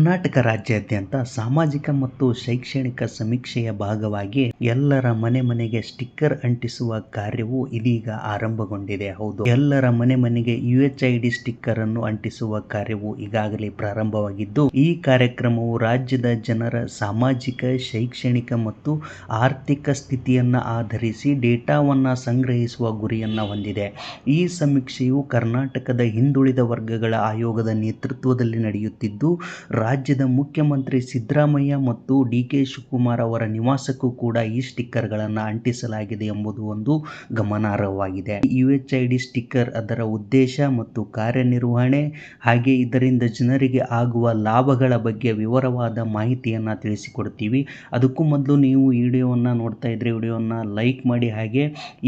ಕರ್ನಾಟಕ ರಾಜ್ಯಾದ್ಯಂತ ಸಾಮಾಜಿಕ ಮತ್ತು ಶೈಕ್ಷಣಿಕ ಸಮೀಕ್ಷೆಯ ಭಾಗವಾಗಿ ಎಲ್ಲರ ಮನೆ ಮನೆಗೆ ಸ್ಟಿಕ್ಕರ್ ಅಂಟಿಸುವ ಕಾರ್ಯವು ಇದೀಗ ಆರಂಭಗೊಂಡಿದೆ. ಹೌದು, ಎಲ್ಲರ ಮನೆ ಮನೆಗೆ U H I D sticker ಅನ್ನು ಅಂಟಿಸುವ ಕಾರ್ಯವು ಈಗಾಗಲೇ ಪ್ರಾರಂಭವಾಗಿದ್ದು, ಈ ಕಾರ್ಯಕ್ರಮವು ರಾಜ್ಯದ ಜನರ ಸಾಮಾಜಿಕ, ಶೈಕ್ಷಣಿಕ ಮತ್ತು ಆರ್ಥಿಕ ಸ್ಥಿತಿಯನ್ನ ಆಧರಿಸಿ ಡೇಟಾವನ್ನ ಸಂಗ್ರಹಿಸುವ ಗುರಿಯನ್ನ ಹೊಂದಿದೆ. ಈ ಸಮೀಕ್ಷೆಯು ಕರ್ನಾಟಕದ ಹಿಂದುಳಿದ ವರ್ಗಗಳ ಆಯೋಗದ ನೇತೃತ್ವದಲ್ಲಿ ನಡೆಯುತ್ತಿದ್ದು ರಾಜ್ಯದ ಮುಖ್ಯಮಂತ್ರಿ ಸಿದ್ದರಾಮಯ್ಯ ಮತ್ತು ಡಿ ಕೆ ಶಿವಕುಮಾರ್ ಅವರ ನಿವಾಸಕ್ಕೂ ಕೂಡ ಈ ಸ್ಟಿಕ್ಕರ್ಗಳನ್ನು ಅಂಟಿಸಲಾಗಿದೆ ಎಂಬುದು ಒಂದು ಗಮನಾರ್ಹವಾಗಿದೆ. U H I D sticker ಅದರ ಉದ್ದೇಶ ಮತ್ತು ಕಾರ್ಯನಿರ್ವಹಣೆ ಹಾಗೆ ಇದರಿಂದ ಜನರಿಗೆ ಆಗುವ ಲಾಭಗಳ ಬಗ್ಗೆ ವಿವರವಾದ ಮಾಹಿತಿಯನ್ನು ತಿಳಿಸಿಕೊಡ್ತೀವಿ. ಅದಕ್ಕೂ ಮೊದಲು ನೀವು ವಿಡಿಯೋವನ್ನು ನೋಡ್ತಾ ಇದ್ರೆ ವಿಡಿಯೋವನ್ನು ಲೈಕ್ ಮಾಡಿ ಹಾಗೆ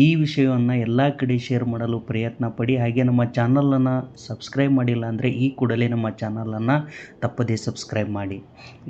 ಈ ವಿಷಯವನ್ನು ಎಲ್ಲ ಕಡೆ ಶೇರ್ ಮಾಡಲು ಪ್ರಯತ್ನ ಪಡಿ. ಹಾಗೆ ನಮ್ಮ ಚಾನಲನ್ನು ಸಬ್ಸ್ಕ್ರೈಬ್ ಮಾಡಿಲ್ಲ ಅಂದರೆ ಈ ಕೂಡಲೇ ನಮ್ಮ ಚಾನಲನ್ನು ತಪ್ಪದೇ ಸಬ್ಸ್ಕ್ರೈಬ್ ಮಾಡಿ.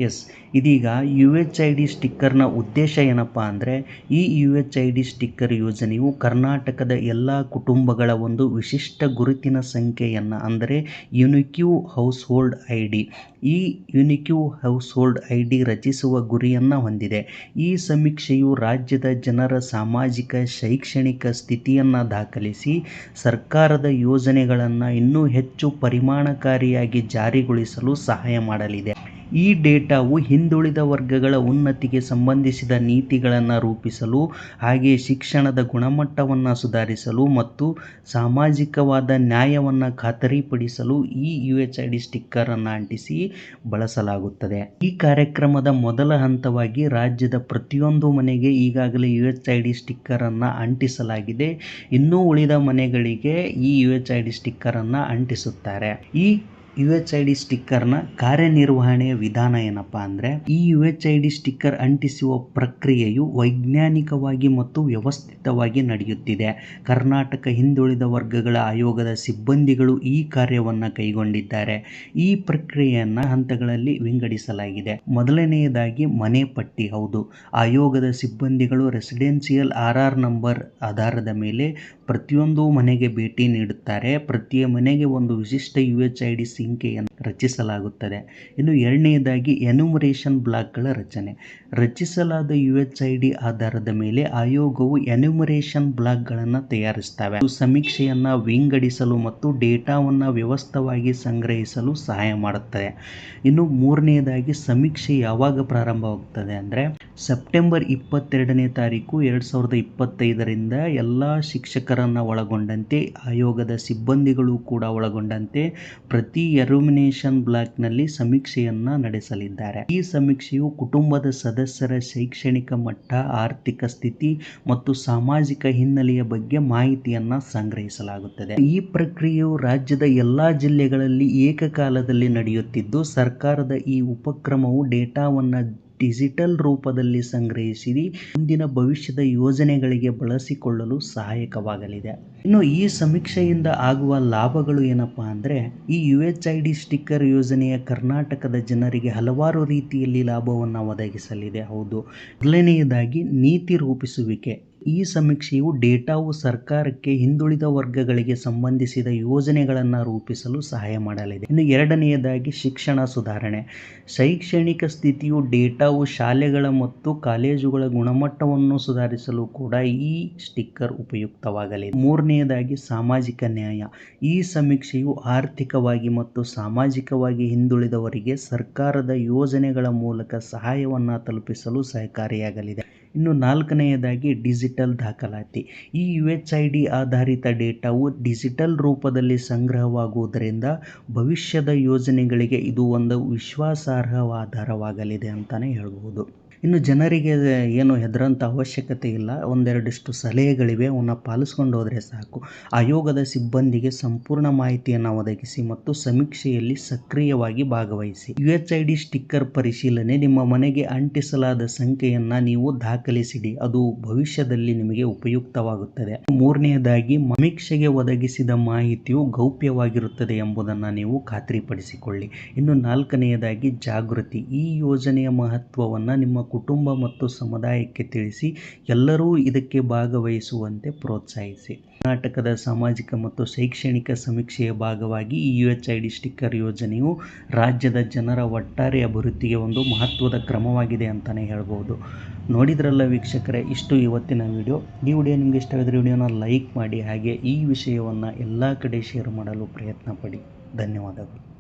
ಎಸ್ ಇದೀಗ ಯು ಎಚ್ ಐ ಡಿ ಸ್ಟಿಕ್ಕರ್ನ ಉದ್ದೇಶ ಏನಪ್ಪ ಅಂದರೆ, ಈ U H I D sticker ಯೋಜನೆಯು ಕರ್ನಾಟಕದ ಎಲ್ಲ ಕುಟುಂಬಗಳ ಒಂದು ವಿಶಿಷ್ಟ ಗುರುತಿನ ಸಂಖ್ಯೆಯನ್ನು ಅಂದರೆ unique household I D ಈ unique household I D ರಚಿಸುವ ಗುರಿಯನ್ನು ಹೊಂದಿದೆ. ಈ ಸಮೀಕ್ಷೆಯು ರಾಜ್ಯದ ಜನರ ಸಾಮಾಜಿಕ, ಶೈಕ್ಷಣಿಕ ಸ್ಥಿತಿಯನ್ನು ದಾಖಲಿಸಿ, ಸರ್ಕಾರದ ಯೋಜನೆಗಳನ್ನು ಇನ್ನೂ ಹೆಚ್ಚು ಪರಿಣಾಮಕಾರಿಯಾಗಿ ಜಾರಿಗೊಳಿಸಲು ಸಹಾಯ ಮಾಡಲಿದೆ. ಈ ಡೇಟಾವು ಹಿಂದುಳಿದ ವರ್ಗಗಳ ಉನ್ನತಿಗೆ ಸಂಬಂಧಿಸಿದ ನೀತಿಗಳನ್ನು ರೂಪಿಸಲು ಹಾಗೆ ಶಿಕ್ಷಣದ ಗುಣಮಟ್ಟವನ್ನು ಸುಧಾರಿಸಲು ಮತ್ತು ಸಾಮಾಜಿಕವಾದ ನ್ಯಾಯವನ್ನು ಖಾತರಿಪಡಿಸಲು ಈ ಯು ಎಚ್ ಐ ಡಿ ಸ್ಟಿಕ್ಕರನ್ನು ಅಂಟಿಸಿ ಬಳಸಲಾಗುತ್ತದೆ. ಈ ಕಾರ್ಯಕ್ರಮದ ಮೊದಲ ಹಂತವಾಗಿ ರಾಜ್ಯದ ಪ್ರತಿಯೊಂದು ಮನೆಗೆ ಈಗಾಗಲೇ ಯು ಎಚ್ ಐ ಡಿ ಸ್ಟಿಕ್ಕರನ್ನು ಅಂಟಿಸಲಾಗಿದೆ. ಇನ್ನೂ ಉಳಿದ ಮನೆಗಳಿಗೆ ಈ ಯು ಎಚ್ ಐ ಡಿ ಸ್ಟಿಕ್ಕರನ್ನು ಅಂಟಿಸುತ್ತಾರೆ. ಈ ಯು ಎಚ್ ಐ ಡಿ ಸ್ಟಿಕ್ಕರ್ನ ಕಾರ್ಯನಿರ್ವಹಣೆಯ ವಿಧಾನ ಏನಪ್ಪ ಅಂದರೆ, ಈ U H I D sticker ಅಂಟಿಸುವ ಪ್ರಕ್ರಿಯೆಯು ವೈಜ್ಞಾನಿಕವಾಗಿ ಮತ್ತು ವ್ಯವಸ್ಥಿತವಾಗಿ ನಡೆಯುತ್ತಿದೆ. ಕರ್ನಾಟಕ ಹಿಂದುಳಿದ ವರ್ಗಗಳ ಆಯೋಗದ ಸಿಬ್ಬಂದಿಗಳು ಈ ಕಾರ್ಯವನ್ನು ಕೈಗೊಂಡಿದ್ದಾರೆ. ಈ ಪ್ರಕ್ರಿಯೆಯನ್ನು ಹಂತಗಳಲ್ಲಿ ವಿಂಗಡಿಸಲಾಗಿದೆ. ಮೊದಲನೆಯದಾಗಿ ಮನೆ ಪಟ್ಟಿ ಹೌದು. ಆಯೋಗದ ಸಿಬ್ಬಂದಿಗಳು ರೆಸಿಡೆನ್ಸಿಯಲ್ ಆರ್ ಆರ್ ನಂಬರ್ ಆಧಾರದ ಮೇಲೆ ಪ್ರತಿಯೊಂದು ಮನೆಗೆ ಭೇಟಿ ನೀಡುತ್ತಾರೆ. ಪ್ರತಿ ಮನೆಗೆ ಒಂದು ವಿಶಿಷ್ಟ ಯು ಎಚ್ ಐ ಡಿ ಸಂಖ್ಯೆಯನ್ನು ರಚಿಸಲಾಗುತ್ತದೆ. ಇನ್ನು ಎರಡನೆಯದಾಗಿ ಎನ್ಯುಮರೇಷನ್ ಬ್ಲಾಕ್ಗಳ ರಚನೆ. ರಚಿಸಲಾದ ಯು ಎಚ್ ಐ ಡಿ ಆಧಾರದ ಮೇಲೆ ಆಯೋಗವು ಎನ್ಯುಮರೇಷನ್ ಬ್ಲಾಕ್ಗಳನ್ನು ತಯಾರಿಸ್ತವೆ. ಸಮೀಕ್ಷೆಯನ್ನು ವಿಂಗಡಿಸಲು ಮತ್ತು ಡೇಟಾವನ್ನು ವ್ಯವಸ್ಥವಾಗಿ ಸಂಗ್ರಹಿಸಲು ಸಹಾಯ ಮಾಡುತ್ತದೆ. ಇನ್ನು ಮೂರನೆಯದಾಗಿ ಸಮೀಕ್ಷೆ ಯಾವಾಗ ಪ್ರಾರಂಭವಾಗುತ್ತದೆ ಅಂದರೆ ಸೆಪ್ಟೆಂಬರ್ ಇಪ್ಪತ್ತೆರಡನೇ ತಾರೀಕು ಎರಡು ಸಾವಿರದ ಇಪ್ಪತ್ತೈದರಿಂದ ಎಲ್ಲ ಶಿಕ್ಷಕರನ್ನು ಒಳಗೊಂಡಂತೆ, ಆಯೋಗದ ಸಿಬ್ಬಂದಿಗಳು ಕೂಡ ಒಳಗೊಂಡಂತೆ ಪ್ರತಿ ಎರುಮಿನೇಷನ್ ಬ್ಲಾಕ್ನಲ್ಲಿ ಸಮೀಕ್ಷೆಯನ್ನು ನಡೆಸಲಿದ್ದಾರೆ. ಈ ಸಮೀಕ್ಷೆಯು ಕುಟುಂಬದ ಸದಸ್ಯರ ಶೈಕ್ಷಣಿಕ ಮಟ್ಟ, ಆರ್ಥಿಕ ಸ್ಥಿತಿ ಮತ್ತು ಸಾಮಾಜಿಕ ಹಿನ್ನೆಲೆಯ ಬಗ್ಗೆ ಮಾಹಿತಿಯನ್ನು ಸಂಗ್ರಹಿಸಲಾಗುತ್ತದೆ. ಈ ಪ್ರಕ್ರಿಯೆಯು ರಾಜ್ಯದ ಎಲ್ಲ ಜಿಲ್ಲೆಗಳಲ್ಲಿ ಏಕಕಾಲದಲ್ಲಿ ನಡೆಯುತ್ತಿದ್ದು, ಸರ್ಕಾರದ ಈ ಉಪಕ್ರಮವು ಡೇಟಾವನ್ನು ಡಿಜಿಟಲ್ ರೂಪದಲ್ಲಿ ಸಂಗ್ರಹಿಸಿ ಮುಂದಿನ ಭವಿಷ್ಯದ ಯೋಜನೆಗಳಿಗೆ ಬಳಸಿಕೊಳ್ಳಲು ಸಹಾಯಕವಾಗಲಿದೆ. ಇನ್ನು ಈ ಸಮೀಕ್ಷೆಯಿಂದ ಆಗುವ ಲಾಭಗಳು ಏನಪ್ಪಾ ಅಂದರೆ, ಈ U H I D sticker ಯೋಜನೆಯ ಕರ್ನಾಟಕದ ಜನರಿಗೆ ಹಲವಾರು ರೀತಿಯಲ್ಲಿ ಲಾಭವನ್ನು ಒದಗಿಸಲಿದೆ. ಹೌದು. ಮೊದಲನೆಯದಾಗಿ ನೀತಿ ರೂಪಿಸುವಿಕೆ. ಈ ಸಮೀಕ್ಷೆಯು ಡೇಟಾವು ಸರ್ಕಾರಕ್ಕೆ ಹಿಂದುಳಿದ ವರ್ಗಗಳಿಗೆ ಸಂಬಂಧಿಸಿದ ಯೋಜನೆಗಳನ್ನು ರೂಪಿಸಲು ಸಹಾಯ ಮಾಡಲಿದೆ. ಇನ್ನು ಎರಡನೆಯದಾಗಿ ಶಿಕ್ಷಣ ಸುಧಾರಣೆ. ಶೈಕ್ಷಣಿಕ ಸ್ಥಿತಿಯು ಡೇಟಾವು ಶಾಲೆಗಳ ಮತ್ತು ಕಾಲೇಜುಗಳ ಗುಣಮಟ್ಟವನ್ನು ಸುಧಾರಿಸಲು ಕೂಡ ಈ ಸ್ಟಿಕ್ಕರ್ ಉಪಯುಕ್ತವಾಗಲಿದೆ. ಮೂರನೆಯದಾಗಿ ಸಾಮಾಜಿಕ ನ್ಯಾಯ. ಈ ಸಮೀಕ್ಷೆಯು ಆರ್ಥಿಕವಾಗಿ ಮತ್ತು ಸಾಮಾಜಿಕವಾಗಿ ಹಿಂದುಳಿದವರಿಗೆ ಸರ್ಕಾರದ ಯೋಜನೆಗಳ ಮೂಲಕ ಸಹಾಯವನ್ನು ತಲುಪಿಸಲು ಸಹಕಾರಿಯಾಗಲಿದೆ. ಇನ್ನು ನಾಲ್ಕನೆಯದಾಗಿ ಡಿಜಿಟಲ್ ದಾಖಲಾತಿ. ಈ ಯು ಎಚ್ ಐ ಡಿ ಆಧಾರಿತ ಡೇಟಾವು ಡಿಜಿಟಲ್ ರೂಪದಲ್ಲಿ ಸಂಗ್ರಹವಾಗುವುದರಿಂದ ಭವಿಷ್ಯದ ಯೋಜನೆಗಳಿಗೆ ಇದು ಒಂದು ವಿಶ್ವಾಸಾರ್ಹ ಆಧಾರವಾಗಲಿದೆ ಅಂತಲೇ ಹೇಳ್ಬೋದು ಇನ್ನು ಜನರಿಗೆ ಏನು ಹೆದರಂಥ ಅವಶ್ಯಕತೆ ಇಲ್ಲ. ಒಂದೆರಡಿಷ್ಟು ಸಲಹೆಗಳಿವೆ. ಅವನ್ನ ಪಾಲಿಸ್ಕೊಂಡು ಹೋದರೆ ಸಾಕು. ಆಯೋಗದ ಸಿಬ್ಬಂದಿಗೆ ಸಂಪೂರ್ಣ ಮಾಹಿತಿಯನ್ನು ಒದಗಿಸಿ ಮತ್ತು ಸಮೀಕ್ಷೆಯಲ್ಲಿ ಸಕ್ರಿಯವಾಗಿ ಭಾಗವಹಿಸಿ. U H I D sticker ಪರಿಶೀಲನೆ ನಿಮ್ಮ ಮನೆಗೆ ಅಂಟಿಸಲಾದ ಸಂಖ್ಯೆಯನ್ನು ನೀವು ದಾಖಲಿಸಿಡಿ. ಅದು ಭವಿಷ್ಯದಲ್ಲಿ ನಿಮಗೆ ಉಪಯುಕ್ತವಾಗುತ್ತದೆ. ಮೂರನೆಯದಾಗಿ, ಸಮೀಕ್ಷೆಗೆ ಒದಗಿಸಿದ ಮಾಹಿತಿಯು ಗೌಪ್ಯವಾಗಿರುತ್ತದೆ ಎಂಬುದನ್ನು ನೀವು ಖಾತ್ರಿಪಡಿಸಿಕೊಳ್ಳಿ. ಇನ್ನು ನಾಲ್ಕನೆಯದಾಗಿ, ಜಾಗೃತಿ. ಈ ಯೋಜನೆಯ ಮಹತ್ವವನ್ನು ನಿಮ್ಮ ಕುಟುಂಬ ಮತ್ತು ಸಮುದಾಯಕ್ಕೆ ತಿಳಿಸಿ ಎಲ್ಲರೂ ಇದಕ್ಕೆ ಭಾಗವಹಿಸುವಂತೆ ಪ್ರೋತ್ಸಾಹಿಸಿ. ಕರ್ನಾಟಕದ ಸಾಮಾಜಿಕ ಮತ್ತು ಶೈಕ್ಷಣಿಕ ಸಮೀಕ್ಷೆಯ ಭಾಗವಾಗಿ ಈ U H I D sticker ಯೋಜನೆಯು ರಾಜ್ಯದ ಜನರ ಒಟ್ಟಾರೆ ಅಭಿವೃದ್ಧಿಗೆ ಒಂದು ಮಹತ್ವದ ಕ್ರಮವಾಗಿದೆ ಅಂತಲೇ ಹೇಳ್ಬೋದು. ನೋಡಿದ್ರಲ್ಲ ವೀಕ್ಷಕರೇ, ಇಷ್ಟು ಇವತ್ತಿನ ವಿಡಿಯೋ. ಈ ವಿಡಿಯೋ ನಿಮಗೆ ಇಷ್ಟವಾದರೆ ವಿಡಿಯೋನ ಲೈಕ್ ಮಾಡಿ, ಹಾಗೆ ಈ ವಿಷಯವನ್ನು ಎಲ್ಲ ಕಡೆ ಶೇರ್ ಮಾಡಲು ಪ್ರಯತ್ನ ಪಡಿ. ಧನ್ಯವಾದಗಳು.